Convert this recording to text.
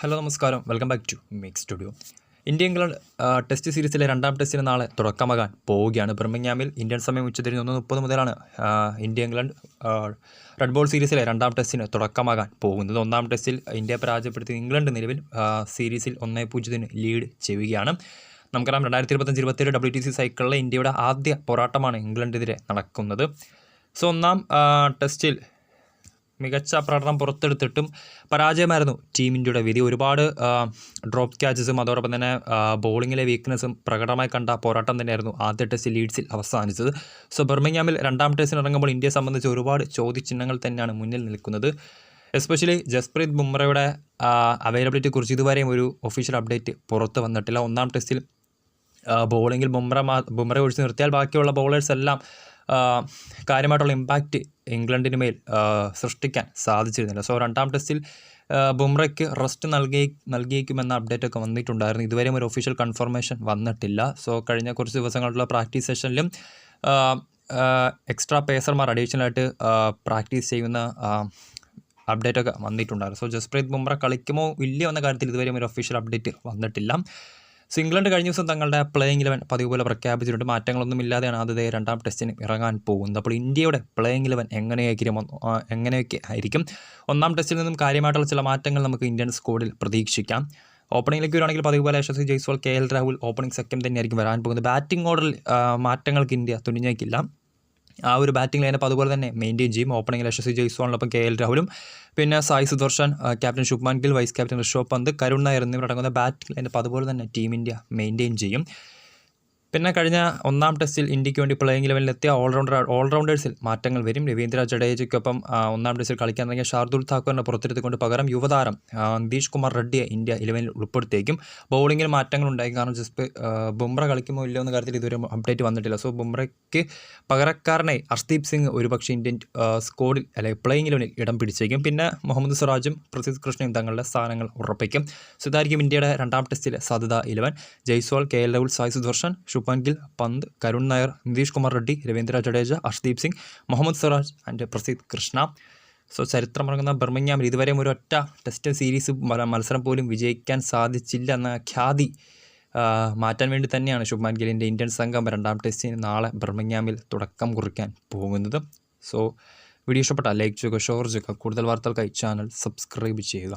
Hello നമസ്കാരം. Welcome back to make studio. India England test സീരീസിലെ രണ്ടാം ടെസ്റ്റിന് നാളെ തുടക്കമാകാൻ പോവുകയാണ്. ബിർമിംഗ്ഹാമിൽ ഇന്ത്യൻ സമയം ഉച്ചതിരിഞ്ഞ് ഒന്ന് മുപ്പത് മുതലാണ് ഇന്ത്യ ഇംഗ്ലണ്ട് റെഡ് ബോൾ സീരീസിലെ രണ്ടാം ടെസ്റ്റിന് തുടക്കമാകാൻ പോകുന്നത്. ഒന്നാം ടെസ്റ്റിൽ ഇന്ത്യ പരാജയപ്പെടുത്തി ഇംഗ്ലണ്ട് നിലവിൽ സീരീസിൽ ഒന്നേ പൂജ്യത്തിന് ലീഡ് ചെയ്യുകയാണ്. നമുക്കറിയാം രണ്ടായിരത്തി ഇരുപത്തഞ്ച് ഇരുപത്തേഴ് ഡബ്ല്യു ടി സി സൈക്കിളിലെ ഇന്ത്യയുടെ ആദ്യ പോരാട്ടമാണ് ഇംഗ്ലണ്ടിനെതിരെ നടക്കുന്നത്. സോ ഒന്നാം ടെസ്റ്റിൽ മികച്ച പ്രകടനം പുറത്തെടുത്തിട്ടും പരാജയമായിരുന്നു ടീം ഇന്ത്യയുടെ വിധി. ഒരുപാട് ഡ്രോപ്പ് ക്യാച്ചസും അതോടൊപ്പം തന്നെ ബോളിങ്ങിലെ വീക്ക്നെസ്സും പ്രകടമായി കണ്ട പോരാട്ടം തന്നെയായിരുന്നു ആദ്യ ടെസ്റ്റ് ലീഡ്സിൽ അവസാനിച്ചത്. സോ ബർമിംഗ്ഹാമിൽ രണ്ടാം ടെസ്റ്റിന് ഇറങ്ങുമ്പോൾ ഇന്ത്യയെ സംബന്ധിച്ച് ഒരുപാട് ചോദ്യചിഹ്നങ്ങൾ തന്നെയാണ് മുന്നിൽ നിൽക്കുന്നത്. എസ്പെഷ്യലി ജസ്പ്രീത് ബുംറയുടെ അവൈലബിലിറ്റി കുറിച്ച് ഇതുവരെയും ഒരു ഒഫീഷ്യൽ അപ്ഡേറ്റ് പുറത്ത് വന്നിട്ടില്ല. ഒന്നാം ടെസ്റ്റിൽ ബോളിങ്ങിൽ ബുംറ ബുംറ ഒഴിച്ച് നിർത്തിയാൽ ബാക്കിയുള്ള ബോളേഴ്സ് എല്ലാം കാര്യമായിട്ടുള്ള ഇമ്പാക്റ്റ് ഇംഗ്ലണ്ടിന് മേൽ സൃഷ്ടിക്കാൻ സാധിച്ചിരുന്നില്ല. സോ രണ്ടാം ടെസ്റ്റിൽ ബുംറയ്ക്ക് റെസ്റ്റ് നൽകി നൽകിയേക്കുമെന്ന അപ്ഡേറ്റ് ഒക്കെ വന്നിട്ടുണ്ടായിരുന്നു. ഇതുവരെയും ഒരു ഒഫീഷ്യൽ കൺഫർമേഷൻ വന്നിട്ടില്ല. സോ കഴിഞ്ഞ കുറച്ച് ദിവസങ്ങളുള്ള പ്രാക്ടീസ് സെഷനിലും എക്സ്ട്രാ പേസർമാർ അഡീഷണലായിട്ട് പ്രാക്ടീസ് ചെയ്യുന്ന അപ്ഡേറ്റ് ഒക്കെ വന്നിട്ടുണ്ടായിരുന്നു. സോ ജസ്പ്രീത് ബുംറ കളിക്കുമോ ഇല്ലയോ എന്ന കാര്യത്തിൽ ഇതുവരെയും ഒരു ഒഫീഷ്യൽ അപ്ഡേറ്റ് വന്നിട്ടില്ല. സോ ഇംഗ്ലണ്ട് കഴിഞ്ഞ ദിവസം തങ്ങളുടെ പ്ലേയിങ് ഇലവൻ പതിവ് പോലെ പ്രഖ്യാപിച്ചിട്ടുണ്ട്. മാറ്റങ്ങളൊന്നും ഇല്ലാതെയാണ് ആദ്യത്തെ രണ്ടാം ടെസ്റ്റിന് ഇറങ്ങാൻ പോകുന്നത്. അപ്പോൾ ഇന്ത്യയുടെ പ്ലേയിങ് ഇലവൻ എങ്ങനെയായിരിക്കും എങ്ങനെയൊക്കെ ആയിരിക്കും? ഒന്നാം ടെസ്റ്റിൽ നിന്നും കാര്യമായിട്ടുള്ള ചില മാറ്റങ്ങൾ നമുക്ക് ഇന്ത്യൻ സ്കോഡിൽ പ്രതീക്ഷിക്കാം. ഓപ്പണിംഗിലേക്ക് വരുവാണെങ്കിൽ പതിവ് പോലെ Yashasvi Jaiswal K L Rahul opening second തന്നെയായിരിക്കും വരാൻ പോകുന്നത്. ബാറ്റിംഗ് ഓർഡറിൽ മാറ്റങ്ങൾക്ക് ഇന്ത്യ തുനിഞ്ഞേക്കില്ല. ആ ഒരു ബാറ്റിംഗ് ലൈനപ്പ് അതുപോലെ തന്നെ മെയിന്റെയിൻ ചെയ്യും. ഓപ്പണിംഗിൽ യശസ്വി ജയ്സ്വാളിനൊപ്പം കെ എൽ രാഹുലും. പിന്നെ Sai Sudharsan captain Shubman Gill vice captain Rishabh Pant Karun Nair എന്നിവരടങ്ങുന്ന ബാറ്റിംഗ് ലൈനപ്പ് അതുപോലെ തന്നെ ടീം ഇന്ത്യ മെയിന്റെയിൻ ചെയ്യും. പിന്നെ കഴിഞ്ഞ ഒന്നാം ടെസ്റ്റിൽ ഇന്ത്യയ്ക്ക് വേണ്ടി പ്ലേയിങ് ലെവലിൽ ലെവലിലെത്തിയ ഓൾറൗണ്ടർ ഓൾറൗണ്ടേഴ്സിൽ മാറ്റങ്ങൾ വരും. രവീന്ദ്ര ജഡേജയ്ക്കൊപ്പം ഒന്നാം ടെസ്റ്റിൽ കളിക്കാൻ തുടങ്ങിയ ഷാർദുൽ താക്കൂറിനെ പുറത്തെടുത്തുകൊണ്ട് പകരം യുവതാരം നിതീഷ് കുമാർ റെഡ്ഡിയെ ഇന്ത്യ ഇലവനിൽ ഉൾപ്പെടുത്തിയേക്കും. ബൗളിങ്ങിൽ മാറ്റങ്ങൾ ഉണ്ടായി. കാരണം ജസ്പ് ബുംറ കളിക്കുമോ ഇല്ലയോ എന്ന കാര്യത്തിൽ ഇതുവരെ അപ്ഡേറ്റ് വന്നിട്ടില്ല. സോ ബുംറയ്ക്ക് പകരക്കാരനായി അർഷ്ദീപ് സിംഗ് ഒരുപക്ഷെ ഇന്ത്യൻ സ്കോഡിൽ അല്ലെങ്കിൽ പ്ലേയിങ് ലെവലിൽ ഇടം പിടിച്ചേക്കും. പിന്നെ മുഹമ്മദ് സിറാജും പ്രസിദ്ധ് കൃഷ്ണയും തങ്ങളുടെ സ്ഥാനങ്ങൾ ഉറപ്പിക്കും. സോ ഇതായിരിക്കും ഇന്ത്യയുടെ രണ്ടാം ടെസ്റ്റിലെ സാധ്യത eleven Jaiswal K L Rahul Sai Sudharsan Shubman Gill Pant Karun Nair Nitish Kumar Reddy Ravindra Jadeja Arshdeep Singh Muhammad Siraj and Prasidh Krishna. So ചരിത്രം ഇറങ്ങുന്ന ബർമിംഗ്ഹാമിൽ ഇതുവരെയും ഒരു ഒറ്റ ടെസ്റ്റ് സീരീസ് മത്സരം പോലും വിജയിക്കാൻ സാധിച്ചില്ല എന്ന ഖ്യാതി മാറ്റാൻ വേണ്ടി തന്നെയാണ് ശുഭ്മാൻ ഗില്ലിന്റെ ഇന്ത്യൻ സംഘം രണ്ടാം ടെസ്റ്റിന് നാളെ ബർമിങ്ങാമിൽ തുടക്കം കുറിക്കാൻ പോകുന്നത്. സോ വീഡിയോ ഇഷ്ടപ്പെട്ടാൽ ലൈക്ക് ചെയ്യുക ഷെയർ ചെയ്യുക കൂടുതൽ വാർത്തകൾക്കായി ചാനൽ സബ്സ്ക്രൈബ് ചെയ്യുക.